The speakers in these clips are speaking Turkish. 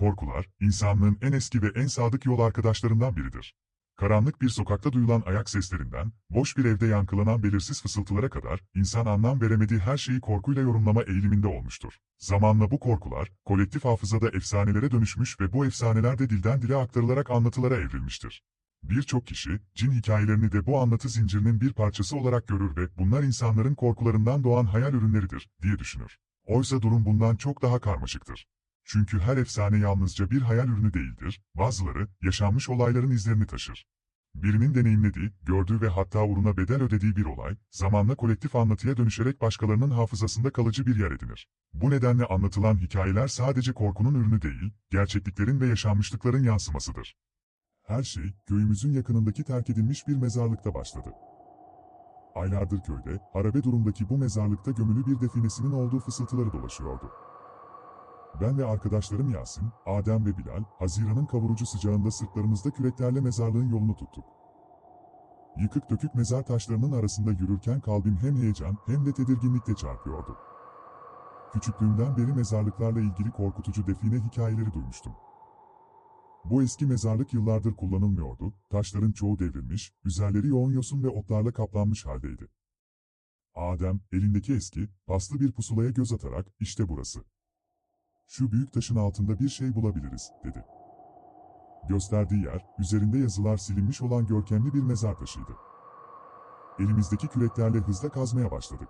Korkular, insanlığın en eski ve en sadık yol arkadaşlarından biridir. Karanlık bir sokakta duyulan ayak seslerinden, boş bir evde yankılanan belirsiz fısıltılara kadar, insan anlam veremediği her şeyi korkuyla yorumlama eğiliminde olmuştur. Zamanla bu korkular, kolektif hafızada efsanelere dönüşmüş ve bu efsaneler de dilden dile aktarılarak anlatılara evrilmiştir. Birçok kişi, cin hikayelerini de bu anlatı zincirinin bir parçası olarak görür ve bunlar insanların korkularından doğan hayal ürünleridir, diye düşünür. Oysa durum bundan çok daha karmaşıktır. Çünkü her efsane yalnızca bir hayal ürünü değildir, bazıları, yaşanmış olayların izlerini taşır. Birinin deneyimlediği, gördüğü ve hatta uğruna bedel ödediği bir olay, zamanla kolektif anlatıya dönüşerek başkalarının hafızasında kalıcı bir yer edinir. Bu nedenle anlatılan hikayeler sadece korkunun ürünü değil, gerçekliklerin ve yaşanmışlıkların yansımasıdır. Her şey, köyümüzün yakınındaki terk edilmiş bir mezarlıkta başladı. Aylardır köyde, harabe durumdaki bu mezarlıkta gömülü bir definesinin olduğu fısıltıları dolaşıyordu. Ben ve arkadaşlarım Yasin, Adem ve Bilal, Haziran'ın kavurucu sıcağında sırtlarımızda küreklerle mezarlığın yolunu tuttuk. Yıkık dökük mezar taşlarının arasında yürürken kalbim hem heyecan hem de tedirginlikle çarpıyordu. Küçüklüğümden beri mezarlıklarla ilgili korkutucu define hikayeleri duymuştum. Bu eski mezarlık yıllardır kullanılmıyordu, taşların çoğu devrilmiş, üzerleri yoğun yosun ve otlarla kaplanmış haldeydi. Adem, elindeki eski, paslı bir pusulaya göz atarak, işte burası. Şu büyük taşın altında bir şey bulabiliriz, dedi. Gösterdiği yer, üzerinde yazılar silinmiş olan görkemli bir mezar taşıydı. Elimizdeki küreklerle hızla kazmaya başladık.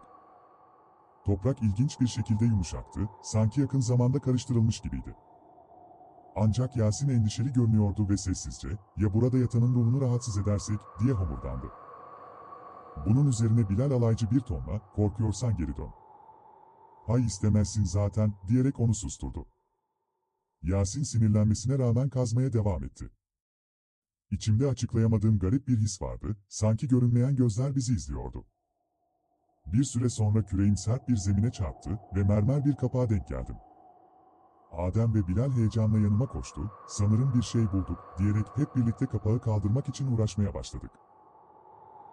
Toprak ilginç bir şekilde yumuşaktı, sanki yakın zamanda karıştırılmış gibiydi. Ancak Yasin endişeli görünüyordu ve sessizce, ya burada yatanın ruhunu rahatsız edersek, diye homurdandı. Bunun üzerine Bilal alaycı bir tonla, korkuyorsan geri dön. Hay istemezsin zaten, diyerek onu susturdu. Yasin sinirlenmesine rağmen kazmaya devam etti. İçimde açıklayamadığım garip bir his vardı, sanki görünmeyen gözler bizi izliyordu. Bir süre sonra küreğim sert bir zemine çarptı ve mermer bir kapağa denk geldim. Adem ve Bilal heyecanla yanıma koştu, sanırım bir şey bulduk, diyerek hep birlikte kapağı kaldırmak için uğraşmaya başladık.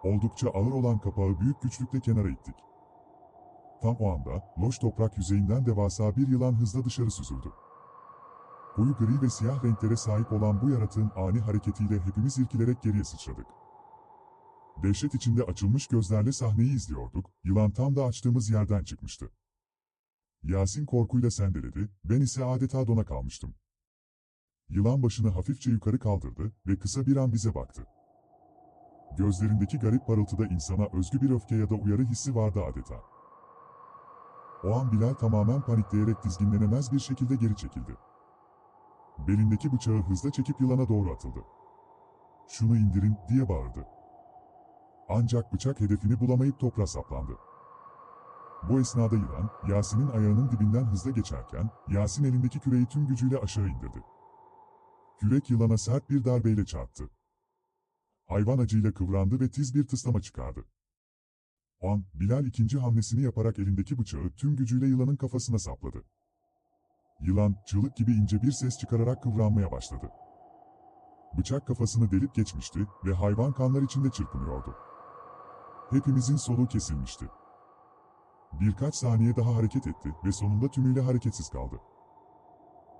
Oldukça ağır olan kapağı büyük güçlükle kenara ittik. Tam o anda, loş toprak yüzeyinden devasa bir yılan hızla dışarı süzüldü. Koyu gri ve siyah renklere sahip olan bu yaratığın ani hareketiyle hepimiz irkilerek geriye sıçradık. Dehşet içinde açılmış gözlerle sahneyi izliyorduk, yılan tam da açtığımız yerden çıkmıştı. Yasin korkuyla sendeledi, ben ise adeta dona kalmıştım. Yılan başını hafifçe yukarı kaldırdı ve kısa bir an bize baktı. Gözlerindeki garip parıltıda insana özgü bir öfke ya da uyarı hissi vardı adeta. O an Bilal tamamen panikleyerek dizginlenemez bir şekilde geri çekildi. Belindeki bıçağı hızla çekip yılana doğru atıldı. Şunu indirin diye bağırdı. Ancak bıçak hedefini bulamayıp toprağa saplandı. Bu esnada yılan, Yasin'in ayağının dibinden hızla geçerken, Yasin elindeki küreği tüm gücüyle aşağı indirdi. Kürek yılana sert bir darbeyle çarptı. Hayvan acıyla kıvrandı ve tiz bir tıslama çıkardı. O an, Bilal ikinci hamlesini yaparak elindeki bıçağı tüm gücüyle yılanın kafasına sapladı. Yılan, çığlık gibi ince bir ses çıkararak kıvranmaya başladı. Bıçak kafasını delip geçmişti ve hayvan kanlar içinde çırpınıyordu. Hepimizin soluğu kesilmişti. Birkaç saniye daha hareket etti ve sonunda tümüyle hareketsiz kaldı.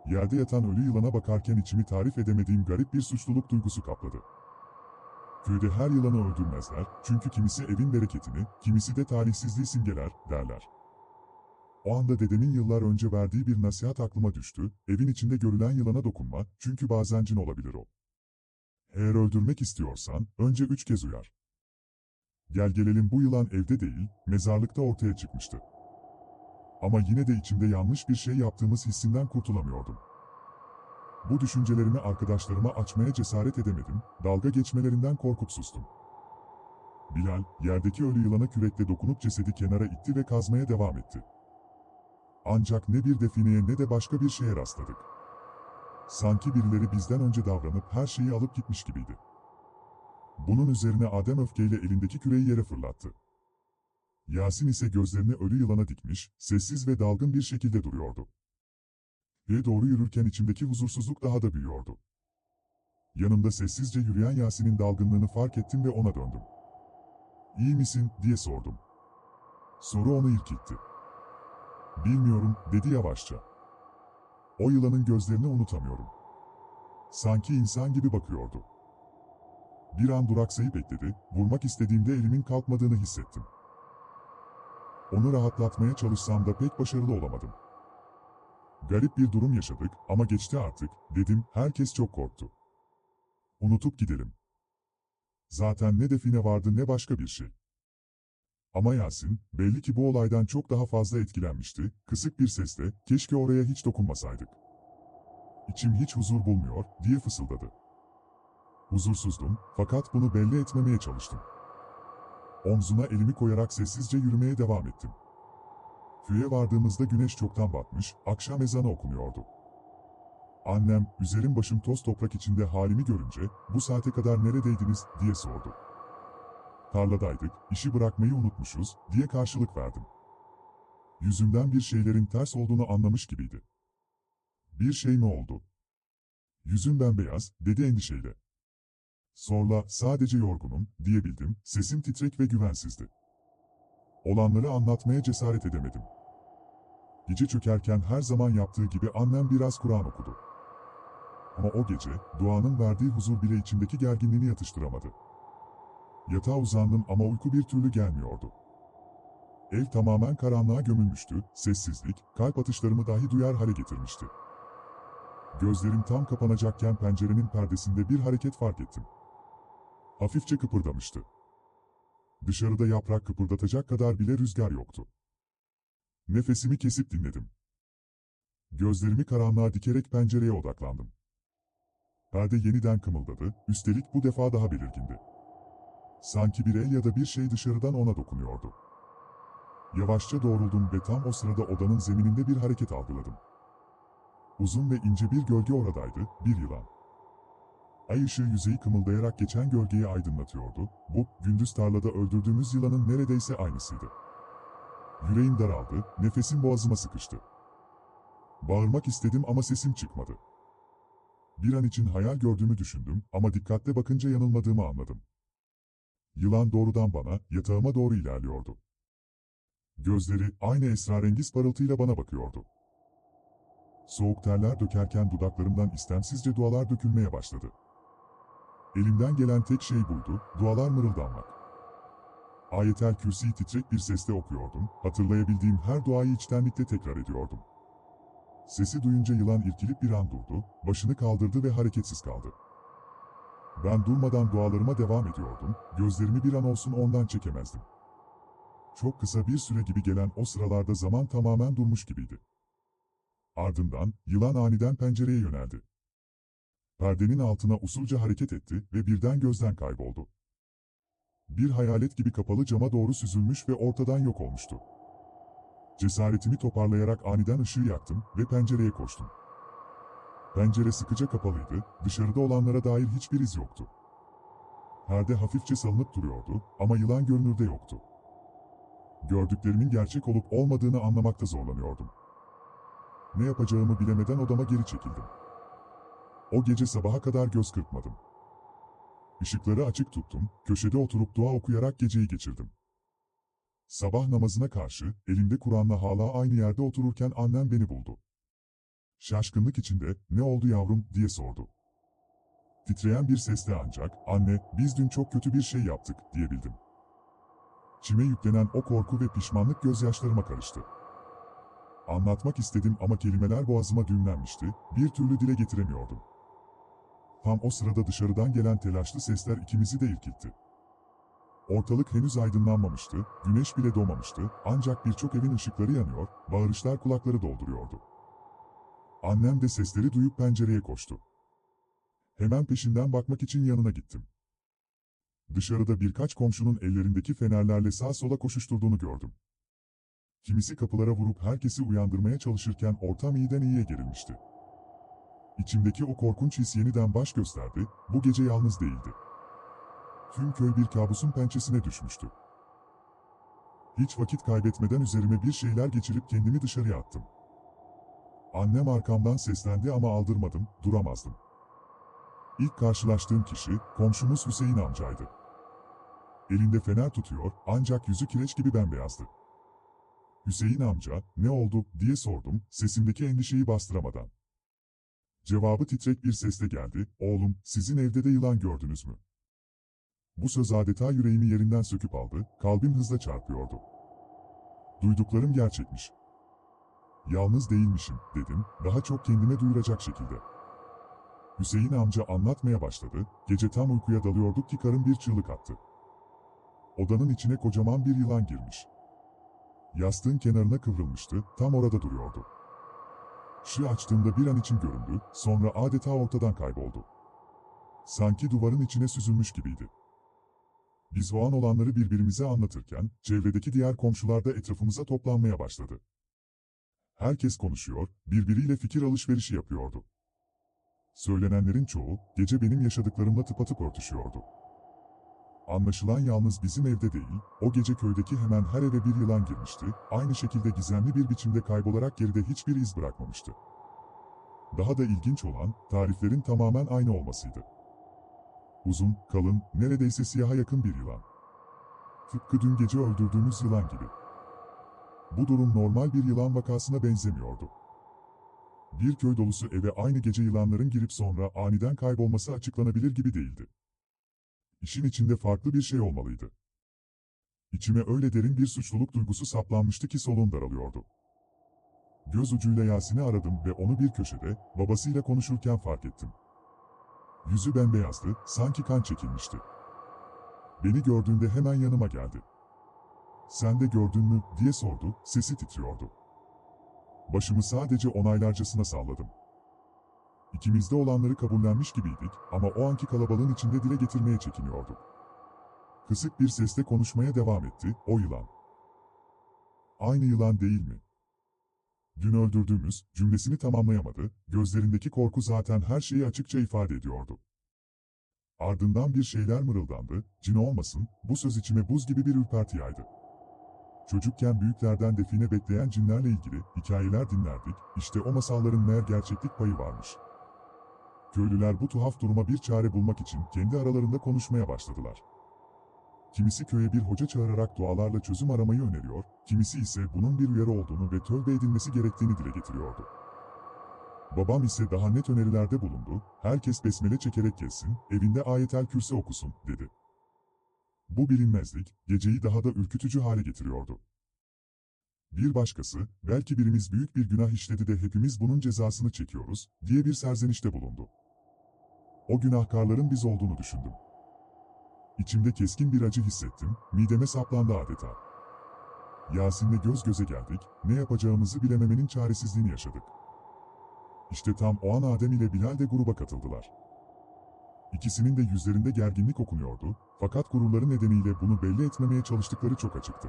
Yerde yatan ölü yılana bakarken içimi tarif edemediğim garip bir suçluluk duygusu kapladı. Köyde her yılanı öldürmezler, çünkü kimisi evin bereketini, kimisi de talihsizliği simgeler, derler. O anda dedemin yıllar önce verdiği bir nasihat aklıma düştü, evin içinde görülen yılana dokunma, çünkü bazen cin olabilir o. Eğer öldürmek istiyorsan, önce üç kez uyar. Gel gelelim bu yılan evde değil, mezarlıkta ortaya çıkmıştı. Ama yine de içimde yanlış bir şey yaptığımız hissinden kurtulamıyordum. Bu düşüncelerimi arkadaşlarıma açmaya cesaret edemedim, dalga geçmelerinden korkup sustum. Bilal, yerdeki ölü yılana kürekle dokunup cesedi kenara itti ve kazmaya devam etti. Ancak ne bir defineye ne de başka bir şeye rastladık. Sanki birileri bizden önce davranıp her şeyi alıp gitmiş gibiydi. Bunun üzerine Adem öfkeyle elindeki küreği yere fırlattı. Yasin ise gözlerini ölü yılana dikmiş, sessiz ve dalgın bir şekilde duruyordu. Ve doğru yürürken içimdeki huzursuzluk daha da büyüyordu. Yanımda sessizce yürüyen Yasin'in dalgınlığını fark ettim ve ona döndüm. İyi misin, diye sordum. Soru onu irkitti. Bilmiyorum, dedi yavaşça. O yılanın gözlerini unutamıyorum. Sanki insan gibi bakıyordu. Bir an duraksayıp bekledi, vurmak istediğimde elimin kalkmadığını hissettim. Onu rahatlatmaya çalışsam da pek başarılı olamadım. Garip bir durum yaşadık ama geçti artık, dedim, herkes çok korktu. Unutup gidelim. Zaten ne define vardı ne başka bir şey. Ama Yasin, belli ki bu olaydan çok daha fazla etkilenmişti, kısık bir sesle, keşke oraya hiç dokunmasaydık. İçim hiç huzur bulmuyor, diye fısıldadı. Huzursuzdum, fakat bunu belli etmemeye çalıştım. Omzuna elimi koyarak sessizce yürümeye devam ettim. Köye vardığımızda güneş çoktan batmış, akşam ezanı okunuyordu. Annem, üzerim başım toz toprak içinde halimi görünce, bu saate kadar neredeydiniz, diye sordu. Tarladaydık, işi bırakmayı unutmuşuz, diye karşılık verdim. Yüzümden bir şeylerin ters olduğunu anlamış gibiydi. Bir şey mi oldu? Yüzüm bembeyaz, dedi endişeyle. Sonra, sadece yorgunum, diyebildim, sesim titrek ve güvensizdi. Olanları anlatmaya cesaret edemedim. Gece çökerken her zaman yaptığı gibi annem biraz Kur'an okudu. Ama o gece, duanın verdiği huzur bile içimdeki gerginliğini yatıştıramadı. Yatağa uzandım ama uyku bir türlü gelmiyordu. Ev tamamen karanlığa gömülmüştü, sessizlik, kalp atışlarımı dahi duyar hale getirmişti. Gözlerim tam kapanacakken pencerenin perdesinde bir hareket fark ettim. Hafifçe kıpırdamıştı. Dışarıda yaprak kıpırdatacak kadar bile rüzgar yoktu. Nefesimi kesip dinledim. Gözlerimi karanlığa dikerek pencereye odaklandım. Perde yeniden kımıldadı, üstelik bu defa daha belirgindi. Sanki bir el ya da bir şey dışarıdan ona dokunuyordu. Yavaşça doğruldum ve tam o sırada odanın zemininde bir hareket algıladım. Uzun ve ince bir gölge oradaydı, bir yılan. Ay ışığı yüzeyi kımıldayarak geçen gölgeyi aydınlatıyordu, bu, gündüz tarlada öldürdüğümüz yılanın neredeyse aynısıydı. Yüreğim daraldı, nefesim boğazıma sıkıştı. Bağırmak istedim ama sesim çıkmadı. Bir an için hayal gördüğümü düşündüm ama dikkatle bakınca yanılmadığımı anladım. Yılan doğrudan bana, yatağıma doğru ilerliyordu. Gözleri aynı esrarengiz parıltıyla bana bakıyordu. Soğuk terler dökerken dudaklarımdan istemsizce dualar dökülmeye başladı. Elimden gelen tek şey buydu, dualar mırıldanmak. Ayetel Kürsi'yi titrek bir sesle okuyordum, hatırlayabildiğim her duayı içtenlikle tekrar ediyordum. Sesi duyunca yılan irkilip bir an durdu, başını kaldırdı ve hareketsiz kaldı. Ben durmadan dualarıma devam ediyordum, gözlerimi bir an olsun ondan çekemezdim. Çok kısa bir süre gibi gelen o sıralarda zaman tamamen durmuş gibiydi. Ardından, yılan aniden pencereye yöneldi. Perdenin altına usulca hareket etti ve birden gözden kayboldu. Bir hayalet gibi kapalı cama doğru süzülmüş ve ortadan yok olmuştu. Cesaretimi toparlayarak aniden ışığı yaktım ve pencereye koştum. Pencere sıkıca kapalıydı, dışarıda olanlara dair hiçbir iz yoktu. Perde hafifçe salınıp duruyordu ama yılan görünürde yoktu. Gördüklerimin gerçek olup olmadığını anlamakta zorlanıyordum. Ne yapacağımı bilemeden odama geri çekildim. O gece sabaha kadar göz kırpmadım. Işıkları açık tuttum, köşede oturup dua okuyarak geceyi geçirdim. Sabah namazına karşı, elimde Kur'an'la hala aynı yerde otururken annem beni buldu. Şaşkınlık içinde, ne oldu yavrum, diye sordu. Titreyen bir sesle ancak, anne, biz dün çok kötü bir şey yaptık, diyebildim. Çime yüklenen o korku ve pişmanlık gözyaşlarıma karıştı. Anlatmak istedim ama kelimeler boğazıma düğümlenmişti, bir türlü dile getiremiyordum. Tam o sırada dışarıdan gelen telaşlı sesler ikimizi de irkiltti. Ortalık henüz aydınlanmamıştı, güneş bile doğmamıştı, ancak birçok evin ışıkları yanıyor, bağırışlar kulakları dolduruyordu. Annem de sesleri duyup pencereye koştu. Hemen peşinden bakmak için yanına gittim. Dışarıda birkaç komşunun ellerindeki fenerlerle sağ sola koşuşturduğunu gördüm. Kimisi kapılara vurup herkesi uyandırmaya çalışırken ortam iyiden iyiye gerilmişti. İçimdeki o korkunç his yeniden baş gösterdi, bu gece yalnız değildi. Tüm köy bir kabusun pençesine düşmüştü. Hiç vakit kaybetmeden üzerime bir şeyler geçirip kendimi dışarıya attım. Annem arkamdan seslendi ama aldırmadım, duramazdım. İlk karşılaştığım kişi, komşumuz Hüseyin amcaydı. Elinde fener tutuyor, ancak yüzü kireç gibi bembeyazdı. Hüseyin amca, ne oldu, diye sordum, sesimdeki endişeyi bastıramadan. Cevabı titrek bir sesle geldi, oğlum, sizin evde de yılan gördünüz mü? Bu söz adeta yüreğimi yerinden söküp aldı, kalbim hızla çarpıyordu. Duyduklarım gerçekmiş. Yalnız değilmişim, dedim, daha çok kendime duyuracak şekilde. Hüseyin amca anlatmaya başladı, gece tam uykuya dalıyorduk ki karım bir çığlık attı. Odanın içine kocaman bir yılan girmiş. Yastığın kenarına kıvrılmıştı, tam orada duruyordu. Işığı açtığımda bir an için göründü, sonra adeta ortadan kayboldu. Sanki duvarın içine süzülmüş gibiydi. Biz o an olanları birbirimize anlatırken, çevredeki diğer komşular da etrafımıza toplanmaya başladı. Herkes konuşuyor, birbiriyle fikir alışverişi yapıyordu. Söylenenlerin çoğu, gece benim yaşadıklarımla tıpatıp örtüşüyordu. Anlaşılan yalnız bizim evde değil, o gece köydeki hemen her eve bir yılan girmişti, aynı şekilde gizemli bir biçimde kaybolarak geride hiçbir iz bırakmamıştı. Daha da ilginç olan, tariflerin tamamen aynı olmasıydı. Uzun, kalın, neredeyse siyaha yakın bir yılan. Tıpkı dün gece öldürdüğümüz yılan gibi. Bu durum normal bir yılan vakasına benzemiyordu. Bir köy dolusu eve aynı gece yılanların girip sonra aniden kaybolması açıklanabilir gibi değildi. İşin içinde farklı bir şey olmalıydı. İçime öyle derin bir suçluluk duygusu saplanmıştı ki solum daralıyordu. Göz ucuyla Yasin'i aradım ve onu bir köşede, babasıyla konuşurken fark ettim. Yüzü bembeyazdı, sanki kan çekilmişti. Beni gördüğünde hemen yanıma geldi. Sen de gördün mü, diye sordu, sesi titriyordu. Başımı sadece onaylarcasına salladım. İkimiz de olanları kabullenmiş gibiydik ama o anki kalabalığın içinde dile getirmeye çekiniyorduk. Kısık bir sesle konuşmaya devam etti, o yılan. Aynı yılan değil mi? Dün öldürdüğümüz cümlesini tamamlayamadı, gözlerindeki korku zaten her şeyi açıkça ifade ediyordu. Ardından bir şeyler mırıldandı, cin olmasın, bu söz içime buz gibi bir ürperti yaydı. Çocukken büyüklerden define bekleyen cinlerle ilgili hikayeler dinlerdik, işte o masalların meğer gerçeklik payı varmış. Köylüler bu tuhaf duruma bir çare bulmak için kendi aralarında konuşmaya başladılar. Kimisi köye bir hoca çağırarak dualarla çözüm aramayı öneriyor, kimisi ise bunun bir uyarı olduğunu ve tövbe edilmesi gerektiğini dile getiriyordu. Babam ise daha net önerilerde bulundu, herkes besmele çekerek gelsin, evinde ayetel kürsi okusun, dedi. Bu bilinmezlik, geceyi daha da ürkütücü hale getiriyordu. Bir başkası, belki birimiz büyük bir günah işledi de hepimiz bunun cezasını çekiyoruz, diye bir serzenişte bulundu. O günahkarların biz olduğunu düşündüm. İçimde keskin bir acı hissettim, mideme saplandı adeta. Yasin'le göz göze geldik, ne yapacağımızı bilememenin çaresizliğini yaşadık. İşte tam o an Adem ile Bilal de gruba katıldılar. İkisinin de yüzlerinde gerginlik okunuyordu, fakat gururları nedeniyle bunu belli etmemeye çalıştıkları çok açıktı.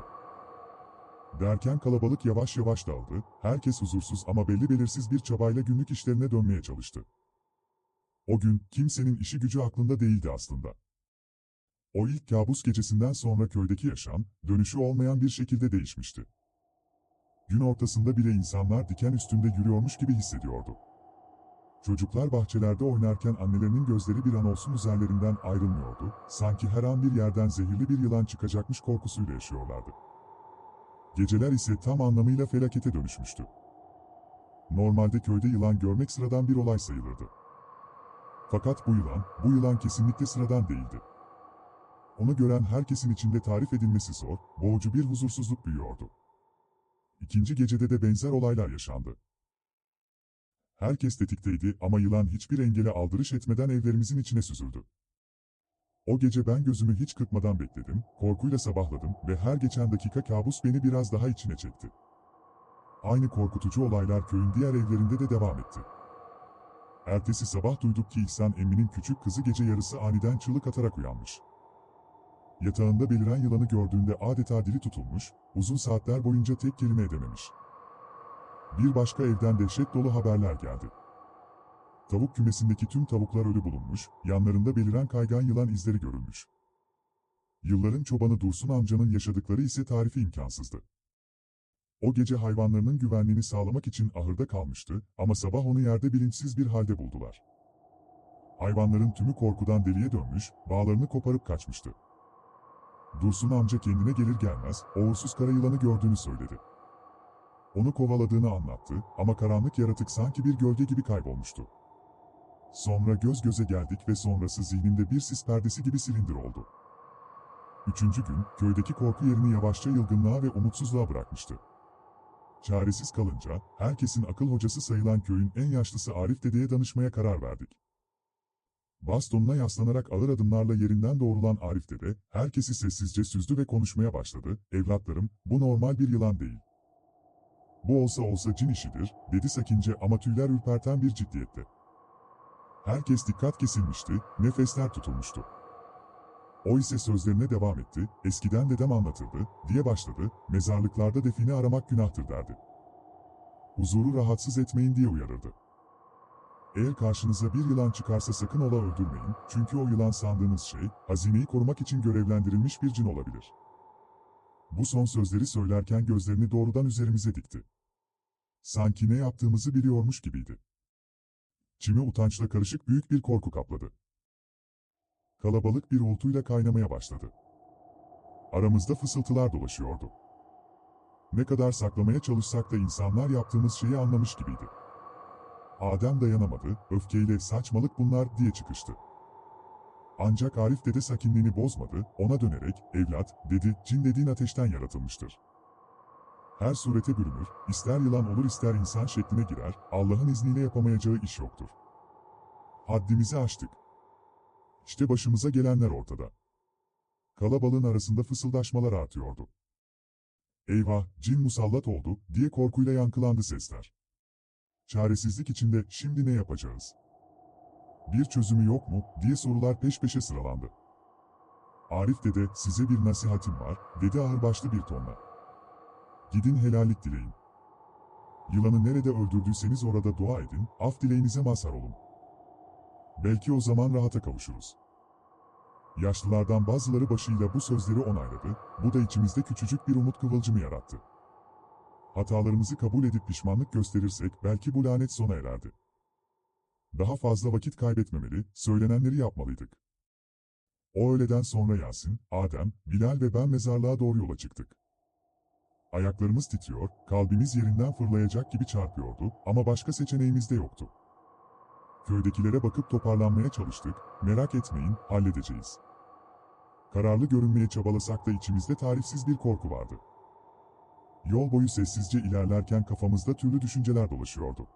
Derken kalabalık yavaş yavaş dağıldı, herkes huzursuz ama belli belirsiz bir çabayla günlük işlerine dönmeye çalıştı. O gün kimsenin işi gücü aklında değildi aslında. O ilk kabus gecesinden sonra köydeki yaşam, dönüşü olmayan bir şekilde değişmişti. Gün ortasında bile insanlar diken üstünde yürüyormuş gibi hissediyordu. Çocuklar bahçelerde oynarken annelerinin gözleri bir an olsun üzerlerinden ayrılmıyordu, sanki her an bir yerden zehirli bir yılan çıkacakmış korkusuyla yaşıyorlardı. Geceler ise tam anlamıyla felakete dönüşmüştü. Normalde köyde yılan görmek sıradan bir olay sayılırdı. Fakat bu yılan, bu yılan kesinlikle sıradan değildi. Onu gören herkesin içinde tarif edilmesi zor, boğucu bir huzursuzluk büyüyordu. İkinci gecede de benzer olaylar yaşandı. Herkes tetikteydi ama yılan hiçbir engele aldırış etmeden evlerimizin içine süzüldü. O gece ben gözümü hiç kırpmadan bekledim, korkuyla sabahladım ve her geçen dakika kabus beni biraz daha içine çekti. Aynı korkutucu olaylar köyün diğer evlerinde de devam etti. Ertesi sabah duyduk ki İhsan emminin küçük kızı gece yarısı aniden çığlık atarak uyanmış. Yatağında beliren yılanı gördüğünde adeta dili tutulmuş, uzun saatler boyunca tek kelime edememiş. Bir başka evden dehşet dolu haberler geldi. Tavuk kümesindeki tüm tavuklar ölü bulunmuş, yanlarında beliren kaygan yılan izleri görülmüş. Yılların çobanı Dursun amcanın yaşadıkları ise tarifi imkansızdı. O gece hayvanlarının güvenliğini sağlamak için ahırda kalmıştı ama sabah onu yerde bilinçsiz bir halde buldular. Hayvanların tümü korkudan deliye dönmüş, bağlarını koparıp kaçmıştı. Dursun amca kendine gelir gelmez, o uğursuz kara yılanı gördüğünü söyledi. Onu kovaladığını anlattı ama karanlık yaratık sanki bir gölge gibi kaybolmuştu. Sonra göz göze geldik ve sonrası zihnimde bir sis perdesi gibi silindir oldu. Üçüncü gün, köydeki korku yerini yavaşça yılgınlığa ve umutsuzluğa bırakmıştı. Çaresiz kalınca, herkesin akıl hocası sayılan köyün en yaşlısı Arif dedeye danışmaya karar verdik. Bastonuna yaslanarak ağır adımlarla yerinden doğrulan Arif dede, herkesi sessizce süzdü ve konuşmaya başladı. Evlatlarım, bu normal bir yılan değil. Bu olsa olsa cin işidir, dedi sakince ama tüyler ürperten bir ciddiyette. Herkes dikkat kesilmişti, nefesler tutulmuştu. O ise sözlerine devam etti, eskiden dedem anlatırdı, diye başladı, mezarlıklarda define aramak günahtır derdi. Huzuru rahatsız etmeyin diye uyarırdı. Eğer karşınıza bir yılan çıkarsa sakın ola öldürmeyin, çünkü o yılan sandığınız şey, hazineyi korumak için görevlendirilmiş bir cin olabilir. Bu son sözleri söylerken gözlerini doğrudan üzerimize dikti. Sanki ne yaptığımızı biliyormuş gibiydi. Çimi utançla karışık büyük bir korku kapladı. Kalabalık bir uğultuyla kaynamaya başladı. Aramızda fısıltılar dolaşıyordu. Ne kadar saklamaya çalışsak da insanlar yaptığımız şeyi anlamış gibiydi. Adem dayanamadı, öfkeyle saçmalık bunlar diye çıkıştı. Ancak Arif dede sakinliğini bozmadı, ona dönerek, evlat, dedi, cin dediğin ateşten yaratılmıştır. Her surete bürünür, ister yılan olur ister insan şekline girer, Allah'ın izniyle yapamayacağı iş yoktur. Haddimizi aştık. İşte başımıza gelenler ortada. Kalabalığın arasında fısıldaşmalar artıyordu. Eyvah, cin musallat oldu, diye korkuyla yankılandı sesler. Çaresizlik içinde şimdi ne yapacağız? Bir çözümü yok mu, diye sorular peş peşe sıralandı. Arif dede, size bir nasihatim var, dedi ağırbaşlı bir tonla. Gidin helallik dileyin. Yılanı nerede öldürdüyseniz orada dua edin, af dileğinize mazhar olun. Belki o zaman rahata kavuşuruz. Yaşlılardan bazıları başıyla bu sözleri onayladı, bu da içimizde küçücük bir umut kıvılcımı yarattı. Hatalarımızı kabul edip pişmanlık gösterirsek belki bu lanet sona ererdi. Daha fazla vakit kaybetmemeli, söylenenleri yapmalıydık. O öğleden sonra Yasin, Adem, Bilal ve ben mezarlığa doğru yola çıktık. Ayaklarımız titriyor, kalbimiz yerinden fırlayacak gibi çarpıyordu ama başka seçeneğimiz de yoktu. Köydekilere bakıp toparlanmaya çalıştık, merak etmeyin, halledeceğiz. Kararlı görünmeye çabalasak da içimizde tarifsiz bir korku vardı. Yol boyu sessizce ilerlerken kafamızda türlü düşünceler dolaşıyordu.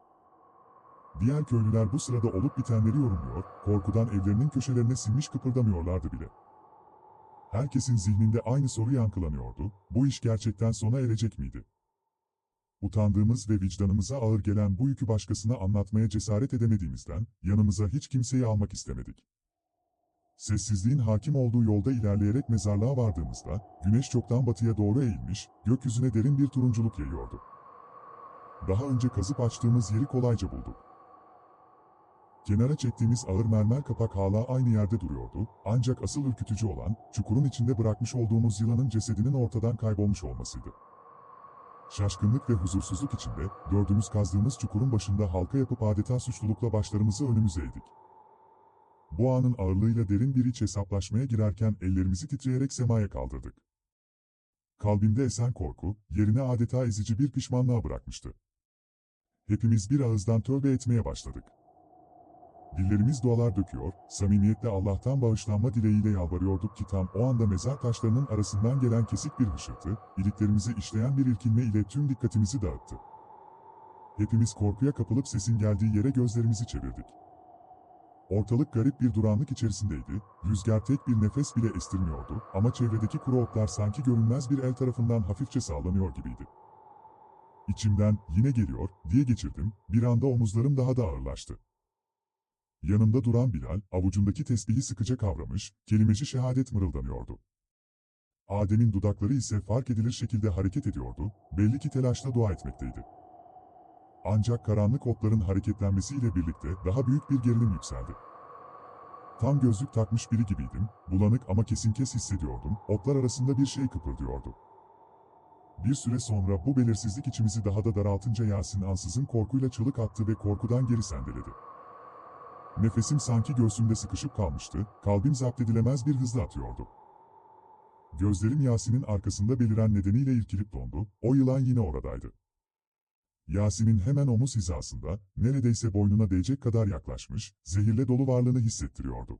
Diğer köylüler bu sırada olup bitenleri yorumluyor, korkudan evlerinin köşelerine sinmiş kıpırdamıyorlardı bile. Herkesin zihninde aynı soru yankılanıyordu, bu iş gerçekten sona erecek miydi? Utandığımız ve vicdanımıza ağır gelen bu yükü başkasına anlatmaya cesaret edemediğimizden, yanımıza hiç kimseyi almak istemedik. Sessizliğin hakim olduğu yolda ilerleyerek mezarlığa vardığımızda, güneş çoktan batıya doğru eğilmiş, gökyüzüne derin bir turunculuk yayıyordu. Daha önce kazıp açtığımız yeri kolayca bulduk. Kenara çektiğimiz ağır mermer kapak hala aynı yerde duruyordu, ancak asıl ürkütücü olan, çukurun içinde bırakmış olduğumuz yılanın cesedinin ortadan kaybolmuş olmasıydı. Şaşkınlık ve huzursuzluk içinde, dördümüz kazdığımız çukurun başında halka yapıp adeta suçlulukla başlarımızı önümüze eğdik. Bu anın ağırlığıyla derin bir iç hesaplaşmaya girerken ellerimizi titreyerek semaya kaldırdık. Kalbimde esen korku, yerine adeta ezici bir pişmanlığa bırakmıştı. Hepimiz bir ağızdan tövbe etmeye başladık. Dillerimiz dualar döküyor, samimiyetle Allah'tan bağışlanma dileğiyle yalvarıyorduk ki tam o anda mezar taşlarının arasından gelen kesik bir hışırtı, iliklerimizi işleyen bir irkilme ile tüm dikkatimizi dağıttı. Hepimiz korkuya kapılıp sesin geldiği yere gözlerimizi çevirdik. Ortalık garip bir duranlık içerisindeydi, rüzgar tek bir nefes bile estirmiyordu ama çevredeki kuru otlar sanki görünmez bir el tarafından hafifçe sallanıyor gibiydi. İçimden, yine geliyor, diye geçirdim, bir anda omuzlarım daha da ağırlaştı. Yanımda duran Bilal, avucundaki tesbihi sıkıca kavramış, kelimeci şehadet mırıldanıyordu. Adem'in dudakları ise fark edilir şekilde hareket ediyordu, belli ki telaşla dua etmekteydi. Ancak karanlık otların hareketlenmesiyle birlikte daha büyük bir gerilim yükseldi. Tam gözlük takmış biri gibiydim, bulanık ama kesin kes hissediyordum, otlar arasında bir şey kıpırdıyordu. Bir süre sonra bu belirsizlik içimizi daha da daraltınca Yasin ansızın korkuyla çığlık attı ve korkudan geri sendeledi. Nefesim sanki göğsümde sıkışıp kalmıştı, kalbim zapt edilemez bir hızla atıyordu. Gözlerim Yasin'in arkasında beliren nedeniyle irkilip dondu, o yılan yine oradaydı. Yasin'in hemen omuz hizasında, neredeyse boynuna değecek kadar yaklaşmış, zehirle dolu varlığını hissettiriyordu.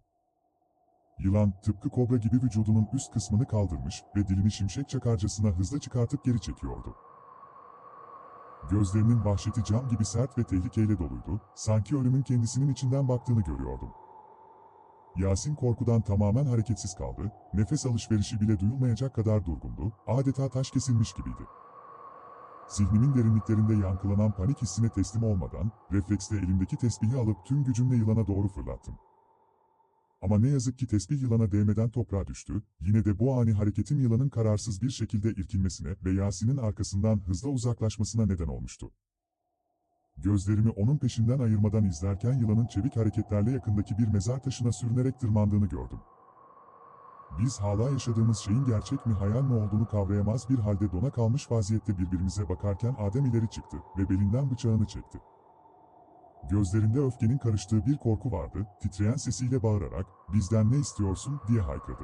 Yılan, tıpkı kobra gibi vücudunun üst kısmını kaldırmış ve dilini şimşek çakarcasına hızla çıkartıp geri çekiyordu. Gözlerinin vahşeti cam gibi sert ve tehlikeyle doluydu, sanki ölümün kendisinin içinden baktığını görüyordum. Yasin korkudan tamamen hareketsiz kaldı, nefes alışverişi bile duyulmayacak kadar durgundu, adeta taş kesilmiş gibiydi. Zihnimin derinliklerinde yankılanan panik hissine teslim olmadan, refleksle elimdeki tesbihi alıp tüm gücümle yılana doğru fırlattım. Ama ne yazık ki tesbih yılana değmeden toprağa düştü, yine de bu ani hareketim yılanın kararsız bir şekilde irkilmesine ve Yasin'in arkasından hızla uzaklaşmasına neden olmuştu. Gözlerimi onun peşinden ayırmadan izlerken yılanın çevik hareketlerle yakındaki bir mezar taşına sürünerek tırmandığını gördüm. Biz hala yaşadığımız şeyin gerçek mi hayal mi olduğunu kavrayamaz bir halde dona kalmış vaziyette birbirimize bakarken Adem ileri çıktı ve belinden bıçağını çekti. Gözlerinde öfkenin karıştığı bir korku vardı, titreyen sesiyle bağırarak, bizden ne istiyorsun diye haykırdı.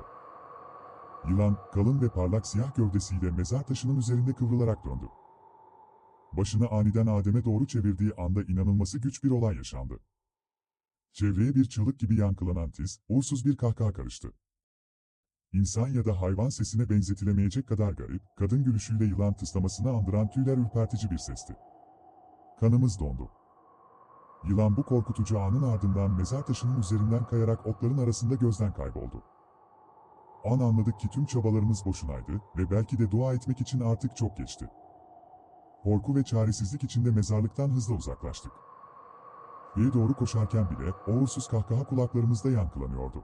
Yılan, kalın ve parlak siyah gövdesiyle mezar taşının üzerinde kıvrılarak döndü. Başını aniden Adem'e doğru çevirdiği anda inanılması güç bir olay yaşandı. Çevreye bir çığlık gibi yankılanan tiz, uğursuz bir kahkaha karıştı. İnsan ya da hayvan sesine benzetilemeyecek kadar garip, kadın gülüşüyle yılan tıslamasını andıran tüyler ürpertici bir sesti. Kanımız dondu. Yılan bu korkutucu anın ardından mezar taşının üzerinden kayarak otların arasında gözden kayboldu. An anladık ki tüm çabalarımız boşunaydı ve belki de dua etmek için artık çok geçti. Korku ve çaresizlik içinde mezarlıktan hızla uzaklaştık. Köye doğru koşarken bile o uğursuz kahkaha kulaklarımızda yankılanıyordu.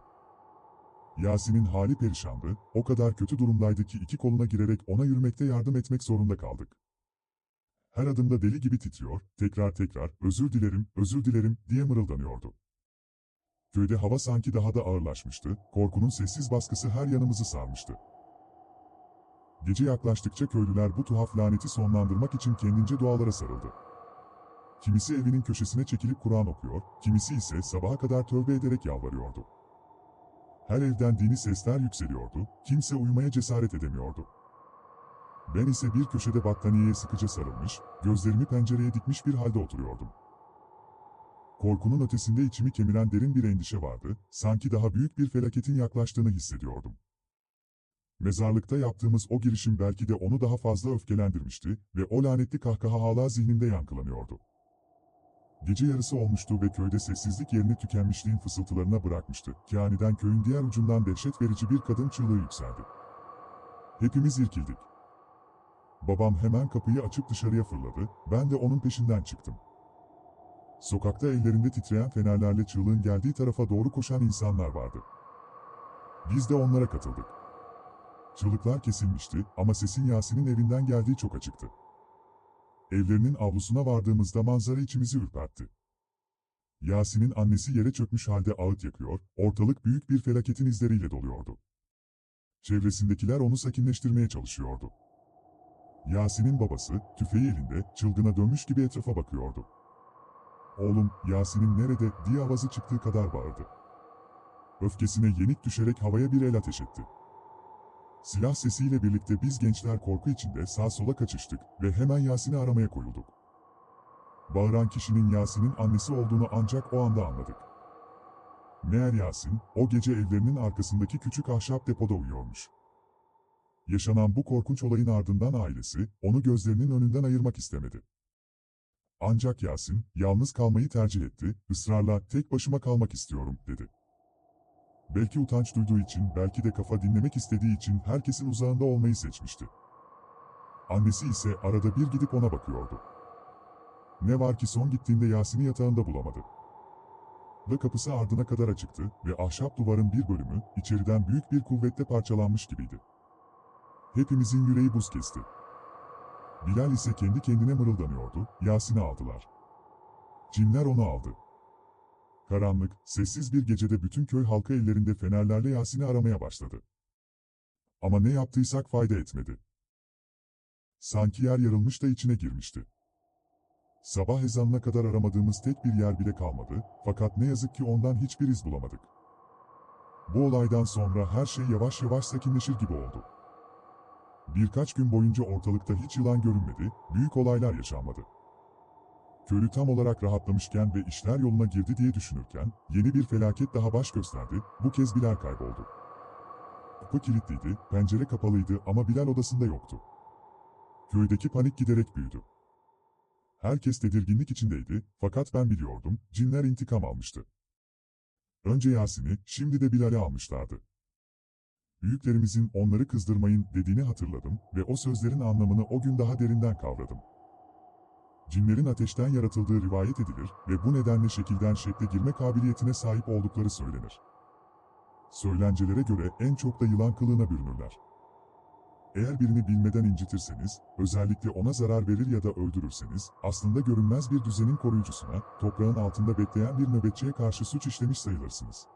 Yasin'in hali perişandı, o kadar kötü durumdaydı ki iki koluna girerek ona yürümekte yardım etmek zorunda kaldık. Her adımda deli gibi titriyor, tekrar tekrar, özür dilerim, özür dilerim, diye mırıldanıyordu. Köyde hava sanki daha da ağırlaşmıştı, korkunun sessiz baskısı her yanımızı sarmıştı. Gece yaklaştıkça köylüler bu tuhaf laneti sonlandırmak için kendince dualara sarıldı. Kimisi evinin köşesine çekilip Kur'an okuyor, kimisi ise sabaha kadar tövbe ederek yalvarıyordu. Her evden dini sesler yükseliyordu, kimse uyumaya cesaret edemiyordu. Ben ise bir köşede battaniyeye sıkıca sarılmış, gözlerimi pencereye dikmiş bir halde oturuyordum. Korkunun ötesinde içimi kemiren derin bir endişe vardı, sanki daha büyük bir felaketin yaklaştığını hissediyordum. Mezarlıkta yaptığımız o girişim belki de onu daha fazla öfkelendirmişti ve o lanetli kahkaha hala zihnimde yankılanıyordu. Gece yarısı olmuştu ve köyde sessizlik yerini tükenmişliğin fısıltılarına bırakmıştı. Ki aniden köyün diğer ucundan dehşet verici bir kadın çığlığı yükseldi. Hepimiz irkildik. Babam hemen kapıyı açıp dışarıya fırladı, ben de onun peşinden çıktım. Sokakta ellerinde titreyen fenerlerle çığlığın geldiği tarafa doğru koşan insanlar vardı. Biz de onlara katıldık. Çığlıklar kesilmişti ama sesin Yasin'in evinden geldiği çok açıktı. Evlerinin avlusuna vardığımızda manzara içimizi ürpertti. Yasin'in annesi yere çökmüş halde ağıt yakıyor, ortalık büyük bir felaketin izleriyle doluyordu. Çevresindekiler onu sakinleştirmeye çalışıyordu. Yasin'in babası, tüfeği elinde, çılgına dönmüş gibi etrafa bakıyordu. Oğlum, Yasin'in nerede, diye avazı çıktığı kadar bağırdı. Öfkesine yenik düşerek havaya bir el ateş etti. Silah sesiyle birlikte biz gençler korku içinde sağ sola kaçıştık ve hemen Yasin'i aramaya koyulduk. Bağıran kişinin Yasin'in annesi olduğunu ancak o anda anladık. Meğer Yasin, o gece evlerinin arkasındaki küçük ahşap depoda uyuyormuş. Yaşanan bu korkunç olayın ardından ailesi, onu gözlerinin önünden ayırmak istemedi. Ancak Yasin, yalnız kalmayı tercih etti, ısrarla tek başıma kalmak istiyorum, dedi. Belki utanç duyduğu için, belki de kafa dinlemek istediği için herkesin uzağında olmayı seçmişti. Annesi ise arada bir gidip ona bakıyordu. Ne var ki son gittiğinde Yasin'i yatağında bulamadı. Ve kapısı ardına kadar açıktı ve ahşap duvarın bir bölümü içeriden büyük bir kuvvetle parçalanmış gibiydi. Hepimizin yüreği buz kesti. Bilal ise kendi kendine mırıldanıyordu, Yasin'i aldılar. Cinler onu aldı. Karanlık, sessiz bir gecede bütün köy halkı ellerinde fenerlerle Yasin'i aramaya başladı. Ama ne yaptıysak fayda etmedi. Sanki yer yarılmış da içine girmişti. Sabah ezanına kadar aramadığımız tek bir yer bile kalmadı, fakat ne yazık ki ondan hiçbir iz bulamadık. Bu olaydan sonra her şey yavaş yavaş sakinleşir gibi oldu. Birkaç gün boyunca ortalıkta hiç yılan görünmedi, büyük olaylar yaşanmadı. Köylü tam olarak rahatlamışken ve işler yoluna girdi diye düşünürken, yeni bir felaket daha baş gösterdi, bu kez Bilal kayboldu. Kapı kilitliydi, pencere kapalıydı ama Bilal odasında yoktu. Köydeki panik giderek büyüdü. Herkes tedirginlik içindeydi, fakat ben biliyordum, cinler intikam almıştı. Önce Yasin'i, şimdi de Bilal'i almışlardı. Büyüklerimizin onları kızdırmayın dediğini hatırladım ve o sözlerin anlamını o gün daha derinden kavradım. Cinlerin ateşten yaratıldığı rivayet edilir ve bu nedenle şekilden şekle girme kabiliyetine sahip oldukları söylenir. Söylencelere göre en çok da yılan kılığına bürünürler. Eğer birini bilmeden incitirseniz, özellikle ona zarar verir ya da öldürürseniz, aslında görünmez bir düzenin koruyucusuna, toprağın altında bekleyen bir nöbetçiye karşı suç işlemiş sayılırsınız.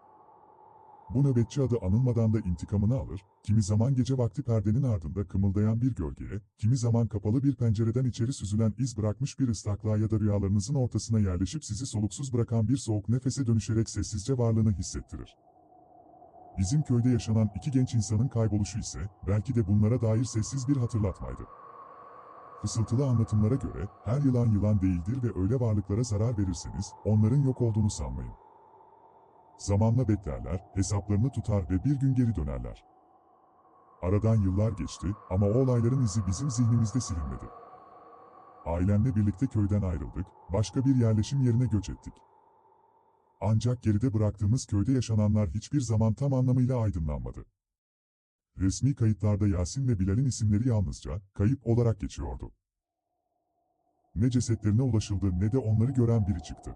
Bu nöbetçi adı anılmadan da intikamını alır, kimi zaman gece vakti perdenin ardında kımıldayan bir gölgeye, kimi zaman kapalı bir pencereden içeri süzülen iz bırakmış bir ıslaklığa ya da rüyalarınızın ortasına yerleşip sizi soluksuz bırakan bir soğuk nefese dönüşerek sessizce varlığını hissettirir. Bizim köyde yaşanan iki genç insanın kayboluşu ise, belki de bunlara dair sessiz bir hatırlatmaydı. Fısıltılı anlatımlara göre, her yılan yılan değildir ve öyle varlıklara zarar verirseniz, onların yok olduğunu sanmayın. Zamanla beklerler, hesaplarını tutar ve bir gün geri dönerler. Aradan yıllar geçti ama o olayların izi bizim zihnimizde silinmedi. Ailemle birlikte köyden ayrıldık, başka bir yerleşim yerine göç ettik. Ancak geride bıraktığımız köyde yaşananlar hiçbir zaman tam anlamıyla aydınlanmadı. Resmi kayıtlarda Yasin ve Bilal'in isimleri yalnızca kayıp olarak geçiyordu. Ne cesetlerine ulaşıldı ne de onları gören biri çıktı.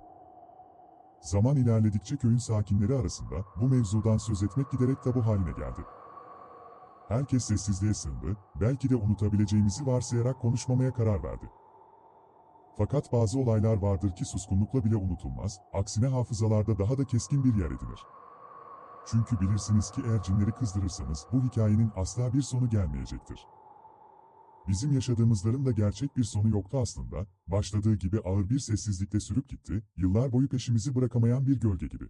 Zaman ilerledikçe köyün sakinleri arasında bu mevzudan söz etmek giderek tabu haline geldi. Herkes sessizliğe sığındı, belki de unutabileceğimizi varsayarak konuşmamaya karar verdi. Fakat bazı olaylar vardır ki suskunlukla bile unutulmaz, aksine hafızalarda daha da keskin bir yer edinir. Çünkü bilirsiniz ki eğer cinleri kızdırırsanız bu hikayenin asla bir sonu gelmeyecektir. Bizim yaşadığımızların da gerçek bir sonu yoktu aslında, başladığı gibi ağır bir sessizlikle sürüp gitti, yıllar boyu peşimizi bırakamayan bir gölge gibi.